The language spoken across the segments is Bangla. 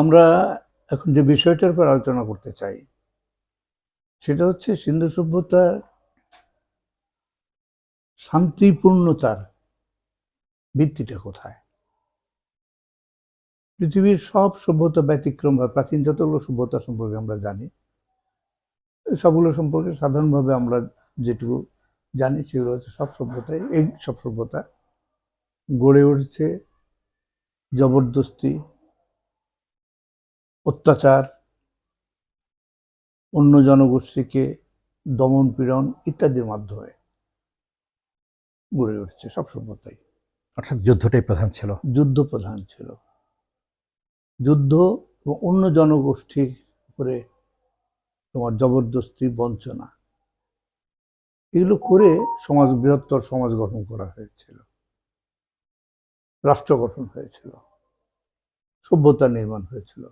আমরা এখন যে বিষয়টার উপর আলোচনা করতে চাই, সেটা হচ্ছে সিন্ধু সভ্যতার শান্তিপূর্ণতার ভিত্তিটা কোথায়? পৃথিবীর সব সভ্যতা ব্যতিক্রম হয় প্রাচীন যতগুলো সভ্যতা সম্পর্কে আমরা জানি, সবগুলো সম্পর্কে সাধারণভাবে আমরা যেটুকু জানি সেগুলো হচ্ছে সব সভ্যতাই, এই সব সভ্যতা গড়ে উঠেছে জবরদস্তি অত্যাচার অন্য জনগোষ্ঠীকে দমন পীড়ন ইত্যাদির মাধ্যমে গড়ে উঠছে সব সভ্যতাই। অর্থাৎ যুদ্ধটাই প্রধান ছিল। যুদ্ধ প্রধান ছিল। যুদ্ধ এবং অন্য জনগোষ্ঠীর উপরে তোমার জবরদস্তি বঞ্চনা এগুলো করে সমাজ বৃহত্তর সমাজ গঠন করা হয়েছিল। রাষ্ট্র গঠন হয়েছিল। সভ্যতা নির্মাণ হয়েছিল।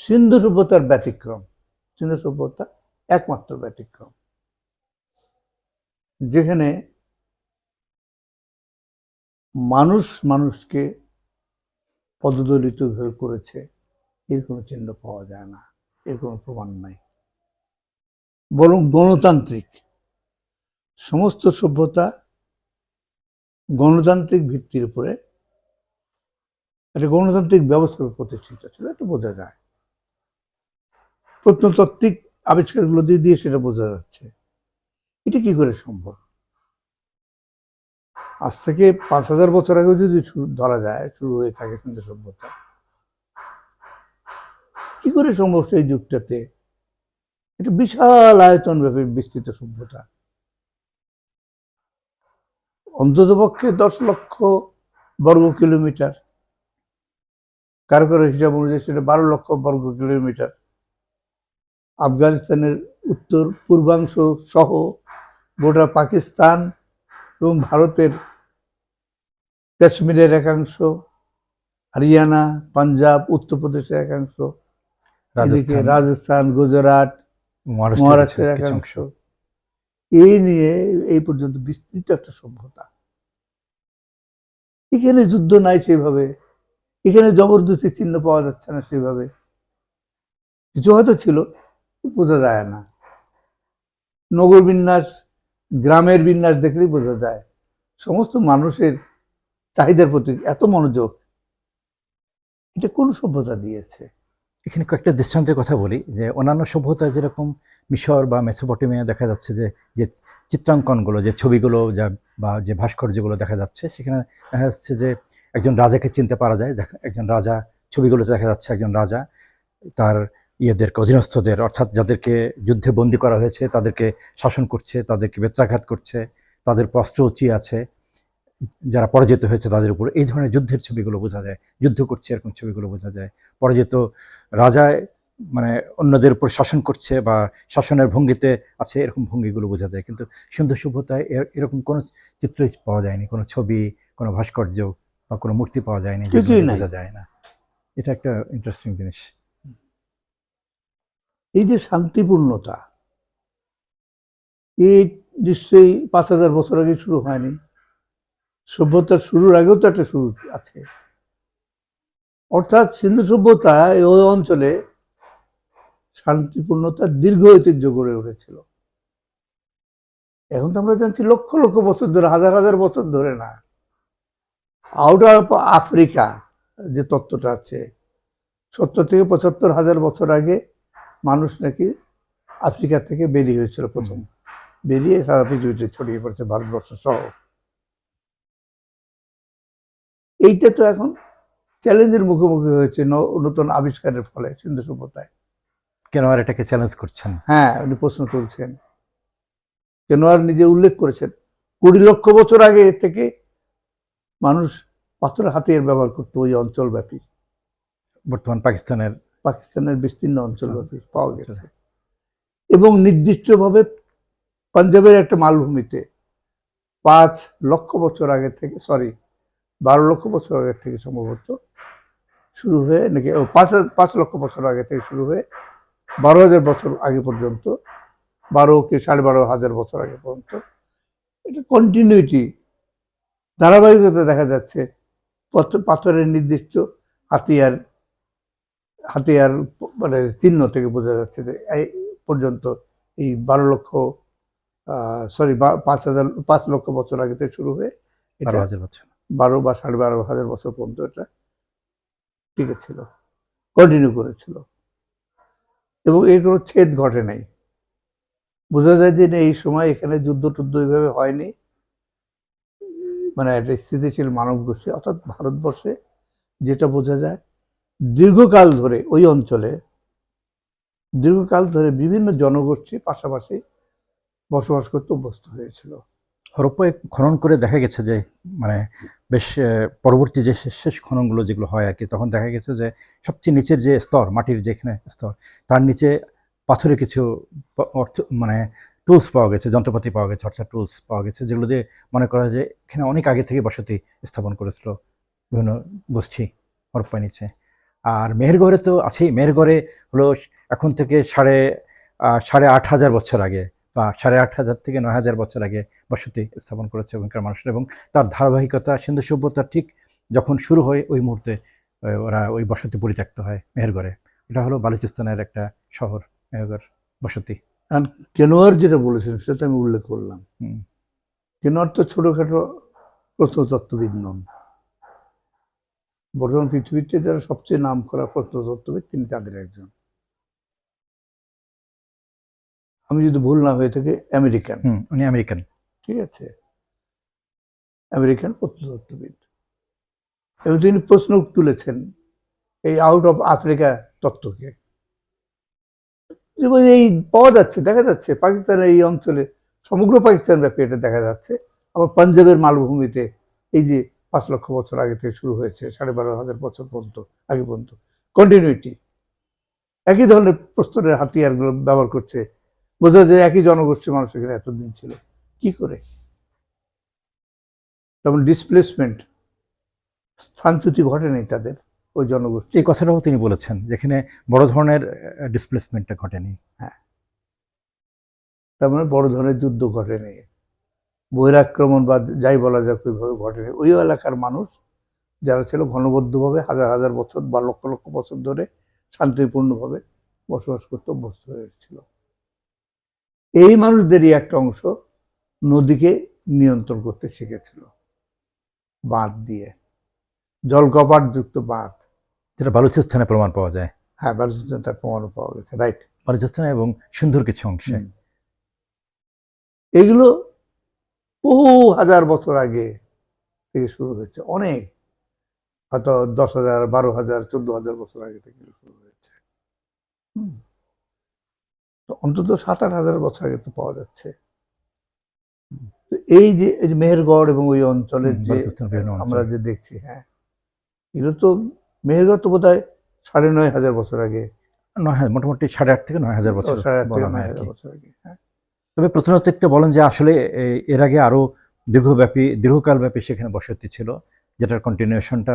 সিন্ধু সভ্যতার ব্যতিক্রম। সিন্ধু সভ্যতা একমাত্র ব্যতিক্রম। যেখানে মানুষ মানুষকে পদদলিত করেছে, এর কোনো চিহ্ন পাওয়া যায় না, এর কোনো প্রমাণ নাই। বরং গণতান্ত্রিক। সমস্ত সভ্যতা গণতান্ত্রিক ভিত্তির উপরে একটা গণতান্ত্রিক ব্যবস্থার প্রতিষ্ঠিত ছিল, এটা বোঝা যায়। প্রত্নতাত্ত্বিক আবিষ্কারগুলো দিয়ে দিয়ে সেটা বোঝা যাচ্ছে। এটা কি করে সম্ভব? আজ থেকে পাঁচ হাজার বছর আগেও যদি ধরা যায়, শুরু হয়ে থাকে সুন্দর সভ্যতা, কি করে সম্ভব সেই যুগটাতে? একটা বিশাল আয়তন ব্যাপী বিস্তৃত সভ্যতা। অন্ততপক্ষে দশ লক্ষ বর্গ কিলোমিটার। কারও কারও হিসাব অনুযায়ী সেটা বারো লক্ষ বর্গ কিলোমিটার। আফগানিস্তানের উত্তর পূর্বাংশ সহ গোটা পাকিস্তান এবং ভারতের কাশ্মীরের একাংশ হরিয়ানা পাঞ্জাব উত্তরপ্রদেশের একাংশ রাজস্থান। গুজরাট মহারাষ্ট্রের মহারাষ্ট্রের একাংশ। এই নিয়ে এই পর্যন্ত বিস্তৃত একটা সভ্যতা। এখানে যুদ্ধ নাই সেভাবে এখানে জবরদস্তি চিহ্ন পাওয়া যাচ্ছে না সেভাবে কিছু হয়তো ছিল বোঝা যায় না। নগর বিন্যাস, গ্রামের বিন্যাস দেখলেই বোঝা যায়। সমস্ত মানুষের চাহিদার প্রতি এত মনোযোগ। এটা কোন সভ্যতা দিয়েছে? এখানে কয়েকটা দৃষ্টান্তের কথা বলি, যে অন্যান্য সভ্যতা যেরকম মিশর বা মেসোপটেমিয়া দেখা যাচ্ছে, যে যে চিত্রাঙ্কনগুলো, যে ছবিগুলো যা, বা যে ভাস্কর্যগুলো দেখা যাচ্ছে, সেখানে দেখা যাচ্ছে যে একজন রাজাকে চিনতে পারা যায়। দেখা- একজন রাজা, ছবিগুলোতে দেখা যাচ্ছে একজন রাজা, তার ইয়েদেরকে অধীনস্থদের অর্থাৎ যাদেরকে যুদ্ধে বন্দী করা হয়েছে তাদেরকে শাসন করছে তাদেরকে বেত্রাঘাত করছে তাদের অস্ত্র উঁচিয়ে আছে যারা পরাজিত হয়েছে তাদের উপর। এই ধরনের যুদ্ধের ছবিগুলো বোঝা যায় যুদ্ধ করছে এরকম ছবিগুলো বোঝা যায়। পরাজিত রাজা মানে অন্যদের উপর শাসন করছে বা শাসনের ভঙ্গিতে আছে এরকম ভঙ্গিগুলো বোঝা যায়। কিন্তু সিন্ধু সভ্যতায় এর- এরকম কোনো চিত্রই পাওয়া যায়নি কোনো ছবি কোনো ভাস্কর্য বা কোনো মূর্তি পাওয়া যায়নি। বোঝা যায় না। এটা একটা ইন্টারেস্টিং জিনিস। এই যে শান্তিপূর্ণতা এই নিশ্চয়ই পাঁচ হাজার বছর আগে শুরু হয়নি। সভ্যতার শুরুর আগেও তো একটা শুরু আছে। অর্থাৎ সিন্ধু সভ্যতা এই অঞ্চলে শান্তিপূর্ণতার দীর্ঘ ঐতিহ্য গড়ে উঠেছিল। এখন তো আমরা জানছি লক্ষ লক্ষ বছর ধরে, হাজার হাজার বছর ধরে না। আউটার আফ্রিকা যে তত্ত্বটা আছে, সত্তর থেকে পঁচাত্তর হাজার বছর আগে মানুষ নাকি আফ্রিকা থেকে বেরিয়ে হয়েছিল প্রথম। বেরিয়ে সারা পৃথিবীতে ছড়িয়ে পড়েছে ভারতবর্ষ সহ। এইটা তো এখন চ্যালেঞ্জের মুখোমুখি হয়েছে নতুন আবিষ্কারের ফলে সিন্ধু সভ্যতায়। কেন আর এটাকে চ্যালেঞ্জ করছেন? হ্যাঁ উনি প্রশ্ন তুলছেন। কেন আর নিজে উল্লেখ করেছেন? কুড়ি লক্ষ বছর আগে থেকে মানুষ পাথরের হাতিয়ার ব্যবহার করতো ওই অঞ্চলব্যাপী। বর্তমান পাকিস্তানের পাকিস্তানের বিস্তীর্ণ অঞ্চলব্যাপী পাওয়া আচ্ছা। গেছে এবং নির্দিষ্টভাবে পাঞ্জাবের একটা মালভূমিতে পাঁচ লক্ষ বছর আগে থেকে সরি বারো লক্ষ বছর আগে থেকে সম্ভবত শুরু হয়ে নাকি পাঁচ পাঁচ লক্ষ বছর আগে থেকে শুরু হয়ে বারো হাজার বছর আগে পর্যন্ত বারো কি সাড়ে বারো হাজার বছর আগে পর্যন্ত এটা কন্টিনিউটি ধারাবাহিকতা দেখা যাচ্ছে পথ- পাথরের নির্দিষ্ট হাতিয়ার হাতিয়ার মানে চিহ্ন থেকে বোঝা যাচ্ছে যে এই পর্যন্ত এই বারো লক্ষ সরি পাঁচ হাজার পাঁচ লক্ষ বছর আগে থেকে শুরু হয়ে এটা বারো হাজার বছর। বারো বা সাড়ে বারো হাজার বছর পর্যন্ত এটা টিকে ছিল কন্টিনিউ করেছিল। এবং এর কোনো ছেদ ঘটে নাই। বোঝা যায় যে এই সময় এখানে যুদ্ধ টুদ্ধ এইভাবে হয়নি। মানে একটা স্থিতিশীল মানব গোষ্ঠী অর্থাৎ ভারতবর্ষে যেটা বোঝা যায় দীর্ঘকাল ধরে ওই অঞ্চলে, দীর্ঘকাল ধরে বিভিন্ন জনগোষ্ঠী পাশাপাশি বসবাস করতে অভ্যস্ত হয়েছিল। হরপ্পায় খনন করে দেখা গেছে যে মানে বেশ পরবর্তী যে শেষ শেষ খননগুলো যেগুলো হয় আর কি, তখন দেখা গেছে যে সবচেয়ে নিচের যে স্তর, মাটির যেখানে স্তর, তার নিচে পাথরে কিছু অর্থ মানে টুলস পাওয়া গেছে, যন্ত্রপাতি পাওয়া গেছে, অর্থাৎ টুলস পাওয়া গেছে, যেগুলো দিয়ে মনে করা যায় এখানে অনেক আগে থেকে বসতি স্থাপন করেছিল বিভিন্ন গোষ্ঠী হরপ্পায় নিচে। আর মেহেরগড়ে তো আছেই। মেহেরগড়ে হলো এখন থেকে সাড়ে সাড়ে আট হাজার বছর আগে বা সাড়ে আট হাজার থেকে নয় হাজার বছর আগে বসতি স্থাপন করেছে ওখানকার মানুষরা এবং তার ধারাবাহিকতা সিন্ধু সভ্যতা ঠিক যখন শুরু হয় ওই মুহূর্তে ওরা ওই বসতি পরিত্যক্ত হয় মেহেরগড়ে। এটা হলো বালুচিস্তানের একটা শহর মেহেরগড় বসতি। আর কেনোয়ার যেটা বলেছেন সেটা আমি উল্লেখ করলাম। হুম। কেনোয়ার তো ছোটখাটো প্রত্নতত্ত্ববিদ নন। বর্তমান পৃথিবীতে যারা সবচেয়ে নাম করা প্রত্নতত্ত্ববিদ তিনি তাদের একজন। আমি যদি ভুল না হয়ে থাকে আমেরিকান। উনি আমেরিকান। ঠিক আছে? আমেরিকান প্রত্নতত্ত্ববিদ এবং তিনি প্রশ্ন তুলেছেন এই আউট অফ আফ্রিকা তত্ত্বকে। এই পাওয়া যাচ্ছে দেখা যাচ্ছে পাকিস্তানের এই অঞ্চলে সমগ্র পাকিস্তান ব্যাপী এটা দেখা যাচ্ছে। আবার পাঞ্জাবের মালভূমিতে এই যে পাঁচ লক্ষ বছর আগে থেকে শুরু হয়েছে সাড়ে বারো হাজার বছর পর্যন্ত আগে পর্যন্ত। কন্টিনিউটি একই ধরনের প্রস্তরের হাতিয়ারগুলো ব্যবহার করছে। বোঝা যায় একই জনগোষ্ঠীর মানুষ এখানে এতদিন ছিল। কি করে? যেমন ডিসপ্লেসমেন্ট স্থানচ্যুতি ঘটেনি তাদের ওই জনগোষ্ঠী। এই কথাটাও তিনি বলেছেন যেখানে বড় ধরনের ডিসপ্লেসমেন্টটা ঘটেনি। হ্যাঁ। তার মানে বড় ধরনের যুদ্ধ ঘটেনি বহিরাক্রমণ বা যাই বলা যাক ওইভাবে ঘটেনি। ওই এলাকার মানুষ যারা ছিল ঘনবদ্ধভাবে হাজার হাজার বছর বা লক্ষ লক্ষ বছর ধরে শান্তিপূর্ণভাবে বসবাস করতে অভ্যস্ত হয়েছিল এই মানুষদেরই একটা অংশ নদীকে নিয়ন্ত্রণ করতে শিখেছিল। বাঁধ দিয়ে। জলকপাট যুক্ত বাঁধ। যেটা বালুচিস্তানে প্রমাণ পাওয়া যায়। হ্যাঁ বালুচিস্তান তার প্রমাণও পাওয়া গেছে রাইট। বালুচিস্তানে এবং সুন্দর কিছু অংশে। এগুলো বহু হাজার বছর আগে থেকে শুরু হয়েছে অনেক। হয়তো দশ হাজার বারো হাজার চোদ্দ হাজার বছর আগে থেকে শুরু হয়েছে। তো অন্তত সাত আট হাজার বছর আগে তো পাওয়া যাচ্ছে। এই যে মেহেরগড় এবং ওই অঞ্চলের যে। আমরা যে দেখছি হ্যাঁ এগুলো তো মেহেরগড় তো বোধ হয় সাড়ে নয় হাজার বছর আগে নয় হাজার মোটামুটি সাড়ে আট থেকে নয় হাজার বছর সাড়ে আট থেকে নয় হাজার বছর আগে হ্যাঁ। তবে প্রত্নতাত্ত্বিকটা বলেন যে আসলে এর আগে আরও দীর্ঘব্যাপী দীর্ঘকাল ব্যাপী সেখানে বসতি ছিল যেটার কন্টিনিউশনটা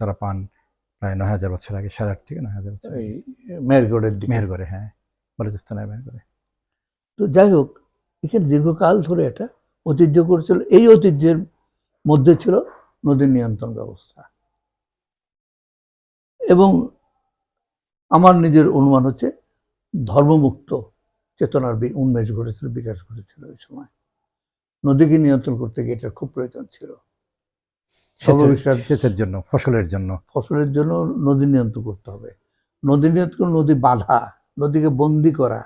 তারা পান প্রায় নয় হাজার বছর আগে সাড়ে আট থেকে নয় হাজার বছর এই মেহেরগড়ের দিকে। মেহেরগড়ে হ্যাঁ বালুচিস্তানের মেহেরগড়ে। তো যাই হোক এখানে দীর্ঘকাল ধরে এটা ঐতিহ্য করেছিল এই ঐতিহ্যের মধ্যে ছিল নদীর নিয়ন্ত্রণ ব্যবস্থা। এবং আমার নিজের অনুমান হচ্ছে ধর্মমুক্ত চেতনার উন্মেষ ঘটেছিল বিকাশ ঘটেছিল ওই সময়। নদীকে নিয়ন্ত্রণ করতে গিয়ে এটার খুব প্রয়োজন ছিল। সেচের- জন্য ফসলের জন্য। ফসলের জন্য নদী নিয়ন্ত্রণ করতে হবে। নদী নিয়ন্ত্রণ নদী বাধা নদীকে বন্দি করা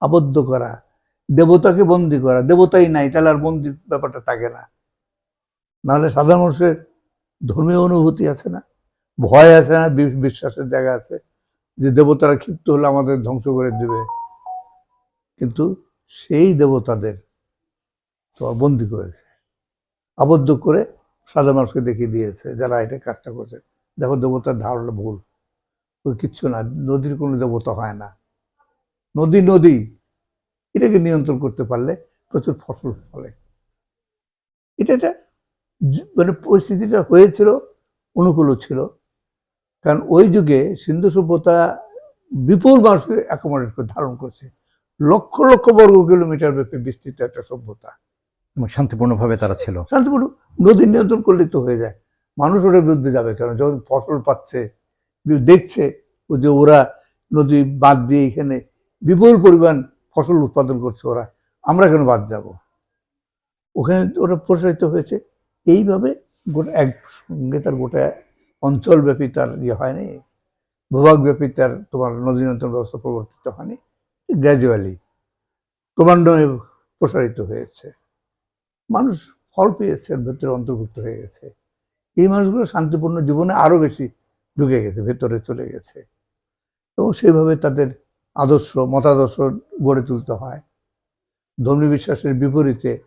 আবদ্ধ করা দেবতাকে বন্দি করা দেবতাই নাই তাহলে আর বন্দির ব্যাপারটা থাকে না। নাহলে সাধারণ মানুষের ধর্মীয় অনুভূতি আছে না ভয় আছে না বিশ্বাসের জায়গা আছে যে দেবতারা ক্ষিপ্ত হলে আমাদের ধ্বংস করে দেবে। কিন্তু সেই দেবতাদের তো বন্দি করেছে। আবদ্ধ করে সাধারণ মানুষকে দেখিয়ে দিয়েছে যারা এটা কাজটা করছে। দেখো দেবতার ধারণা ভুল। ওই কিচ্ছু না, নদীর কোনো দেবতা হয় না। নদী নদী, এটাকে নিয়ন্ত্রণ করতে পারলে প্রচুর ফসল ফলে। এটা একটা মানে পরিস্থিতিটা হয়েছিল অনুকূলও ছিল। কারণ ওই যুগে সিন্ধু সভ্যতা বিপুল মানুষকে অ্যাকোমোডেট করে, ধারণ করছে। লক্ষ লক্ষ বর্গ কিলোমিটার ব্যাপী বিস্তৃত একটা সভ্যতা। এবং শান্তিপূর্ণভাবে তারা ছিল। শান্তিপূর্ণ। নদী নিয়ন্ত্রণ করলে তো হয়ে যায়। মানুষ ওটার বিরুদ্ধে যাবে কেন? যখন ফসল পাচ্ছে দেখছে ও যে ওরা নদী বাদ দিয়ে এখানে বিপুল পরিমাণ ফসল উৎপাদন করছে ওরা আমরা কেন বাদ যাব? ওখানে ওরা প্রসারিত হয়েছে। এইভাবে গোটা একসঙ্গে তার গোটা অঞ্চলব্যাপী তার ইয়ে হয়নি। ভূভাগব্যাপী তার তোমার নদী নিয়ন্ত্রণ ব্যবস্থা প্রবর্তিত হয়নি। গ্র্যাজুয়ালি ক্রমান্বয়ে প্রসারিত হয়েছে। মানুষ ফল পেয়েছে এর ভেতরে অন্তর্ভুক্ত হয়ে গেছে। এই মানুষগুলো শান্তিপূর্ণ জীবনে আরও বেশি ঢুকে গেছে, ভেতরে চলে গেছে। এবং সেইভাবে তাদের আদর্শ, মতাদর্শ গড়ে তুলতে হয়। ধর্মী বিশ্বাসের বিপরীতে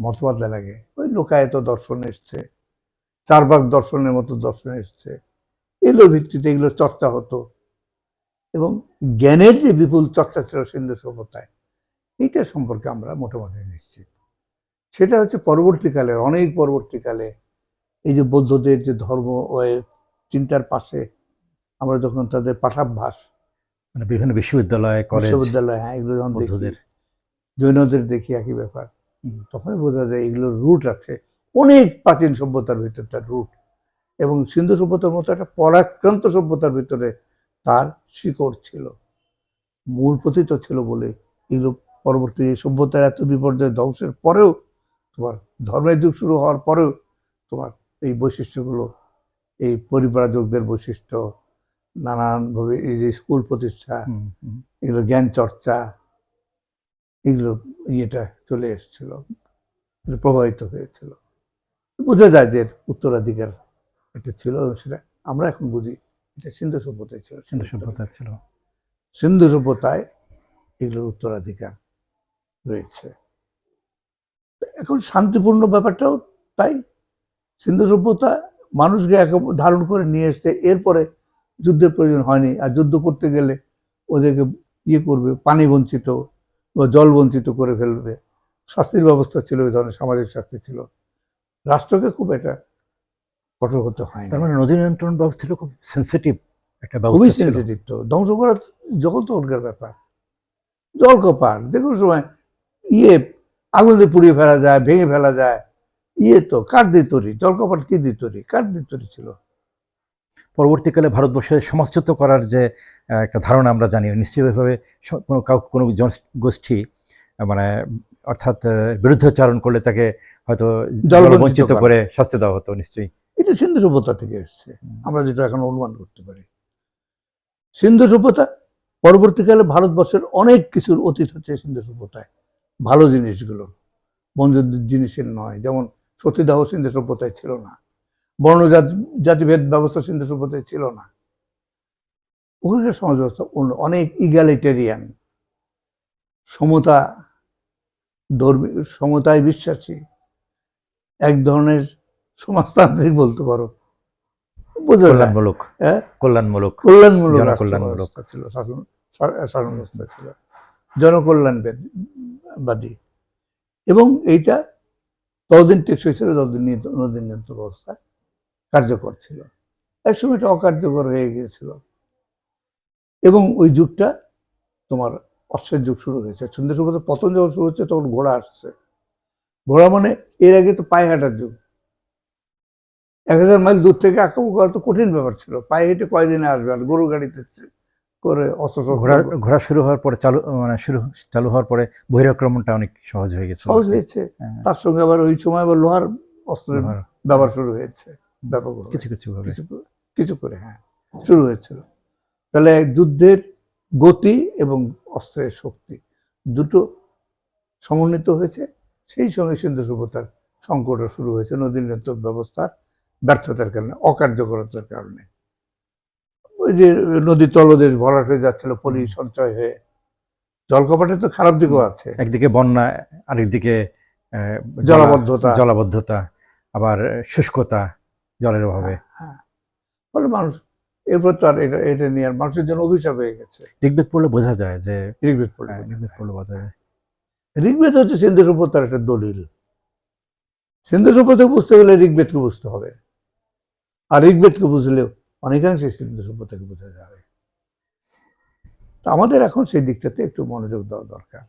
মত বদলা লাগে। ওই লোকায়ত দর্শন এসছে চারবাক দর্শনের মতো দর্শন এসছে। এগুলোর ভিত্তিতে এগুলো চর্চা হতো। এবং জ্ঞানের যে বিপুল চর্চা ছিল সিন্ধু সভ্যতায় এইটা সম্পর্কে আমরা মোটামুটি নিশ্চিত। সেটা হচ্ছে পরবর্তীকালে অনেক পরবর্তীকালে এই যে বৌদ্ধদের যে ধর্ম ও চিন্তার পাশে আমরা যখন তাদের পাঠাভ্যাস মানে বিভিন্ন বিশ্ববিদ্যালয় বিশ্ববিদ্যালয় হ্যাঁ এগুলো যখন বৌদ্ধদের। জৈনদের দেখি একই ব্যাপার। তখনই বোঝা যায় এগুলোর রুট আছে অনেক প্রাচীন সভ্যতার ভিতরে তার রুট এবং সিন্ধু সভ্যতার মতো একটা পরাক্রান্ত সভ্যতার ভিতরে তার শিকড় ছিল। মূল পতিত ছিল বলে এগুলো পরবর্তী সভ্যতার এত বিপর্যয় ধ্বংসের পরেও তোমার ধর্মের যুগ শুরু হওয়ার পরেও তোমার এই বৈশিষ্ট্যগুলো এই পরিব্রাজকদের বৈশিষ্ট্য নানানভাবে এই যে স্কুল প্রতিষ্ঠা। এগুলো জ্ঞান চর্চা এগুলো ইয়েটা চলে এসেছিল এগুলো প্রভাবিত হয়েছিল। বোঝা যায় যে উত্তরাধিকার একটা ছিল এবং সেটা আমরা এখন বুঝি। এটা সিন্ধু সভ্যতায় ছিল সিন্ধু সভ্যতা। ছিল। সিন্ধু সভ্যতায় এগুলোর উত্তরাধিকার রয়েছে। এখন শান্তিপূর্ণ ব্যাপারটাও তাই। সিন্ধু সভ্যতা মানুষকে এক ধারণ করে নিয়ে এসছে এরপরে যুদ্ধের প্রয়োজন হয়নি। আর যুদ্ধ করতে গেলে ওদেরকে ইয়ে করবে পানি বঞ্চিত বা জল বঞ্চিত করে ফেলবে। শাস্তির ব্যবস্থা ছিল ওই ধরনের সামাজিক শাস্তি ছিল। রাষ্ট্রকে খুব এটা কঠোর হতে হয় তার মানে নদী নিয়ন্ত্রণ ব্যবস্থাটা খুব সেন্সিটিভ একটা খুবই ব্যবস্থা ছিল। সেন্সিটিভ তো। ধ্বংস করা জগৎ তখনকার ব্যাপার? জল কপার। দেখুন সময় ইয়ে আগুন দিয়ে পুড়িয়ে ফেলা যায় ভেঙে ফেলা যায়। ইয়ে তো কাঠ দিয়ে তৈরি। জল কপাট কি দিয়ে তৈরি? কাঠ দিয়ে তৈরি ছিল। পরবর্তীকালে ভারতবর্ষে সমাজচ্যুত করার যে একটা ধারণা আমরা জানি নিশ্চয়ভাবে কোনো কাউ কোনো জন- গোষ্ঠী মানে অর্থাৎ বিরুদ্ধাচারণ করলে তাকে হয়তো বঞ্চিত করে শাস্তি দেওয়া হতো নিশ্চয়ই। এটা সিন্ধু সভ্যতা থেকে এসছে। আমরা যেটা এখন অনুমান করতে পারি। সিন্ধু সভ্যতা পরবর্তীকালে ভারতবর্ষের অনেক কিছুর অতীত হচ্ছে সিন্ধু সভ্যতায়। ভালো জিনিসগুলো মন্দ জিনিসের নয়। যেমন সতীদাহ সিন্ধু সভ্যতায় ছিল না। বর্ণজাতি জাতিভেদ ব্যবস্থা সিন্ধু সভ্যতায় ছিল না। ওখানকার সমাজ ব্যবস্থা অন্য অনেক ইগালিটেরিয়ান সমতা ধর্মী সমতায় বিশ্বাসী। এক ধরনের সমাজতান্ত্রিক বলতে পারো। বোঝা কল্যাণমূলক। হ্যাঁ? কল্যাণমূলক। কল্যাণমূলক জনকল্যাণমূলক। ছিল শাসন শাসন ব্যবস্থা ছিল। জনকল্যাণবাদী। এবং এইটা ততদিন টেকসই ছিল ততদিন নিয়ন্ত্রণ- নদী নিয়ন্ত্রণ ব্যবস্থা কার্যকর ছিল। একসময় এটা অকার্যকর হয়ে গিয়েছিল। এবং ওই যুগটা তোমার অশ্বের যুগ শুরু হয়েছে। সুন্দর সভ্যতার পতন যখন শুরু হচ্ছে তখন ঘোড়া আসছে। ঘোড়া মানে এর আগে তো পায়ে হাঁটার যুগ। এক হাজার মাইল দূর থেকে আক্রমণ করা তো কঠিন ব্যাপার ছিল। পায়ে হেঁটে কয়দিনে আসবে আর গরু গাড়িতে করে অস্ত্র শস্ত্র ঘোড়া ঘোড়া শুরু হওয়ার পরে চালু মানে শুরু চালু হওয়ার পরে বহিরাক্রমণটা অনেক সহজ হয়ে গেছে। সহজ হয়েছে। হ্যাঁ, তার সঙ্গে আবার ওই সময় আবার লোহার অস্ত্রের ব্যবহার শুরু হয়েছে। ব্যাপক কিছু কিছু কিছু করে- কিছু করে হ্যাঁ। শুরু হয়েছিল। তাহলে যুদ্ধের গতি এবং অস্ত্রের শক্তি দুটো সমন্বিত হয়েছে। সেই সঙ্গে সিন্ধু সভ্যতার সংকটও শুরু হয়েছে। নদী নিয়ন্ত্রণ ব্যবস্থার ব্যর্থতার কারণে অকার্যকরতার কারণে। ওই যে নদী তলদেশ ভরাট হয়ে যাচ্ছিল পলি সঞ্চয় হয়ে। জলকপাটে তো খারাপ দিকও আছে। একদিকে বন্যা আরেকদিকে জলাবদ্ধতা। জলাবদ্ধতা আবার শুষ্কতা জলের অভাবে। হ্যাঁ ফলে মানুষ এরপর তো আর এটা এটা নিয়ে আর মানুষের জন্য অভিশাপ হয়ে গেছে। ঋগ্বেদ পড়লে বোঝা যায় যে ঋগ্বেদ পড়লে হ্যাঁ, ঋগ্বেদ পড়লে বোঝা যায়। ঋগ্বেদ হচ্ছে সিন্ধু সভ্যতার একটা দলিল। সিন্ধু সভ্যতা বুঝতে গেলে ঋগ্বেদকে বুঝতে হবে। আর ঋগ্বেদকে বুঝলেও অনেকাংশে সিন্ধু সভ্যতাকে বোঝা যাবে তো আমাদের এখন সেই দিকটাতে একটু মনোযোগ দেওয়া দরকার।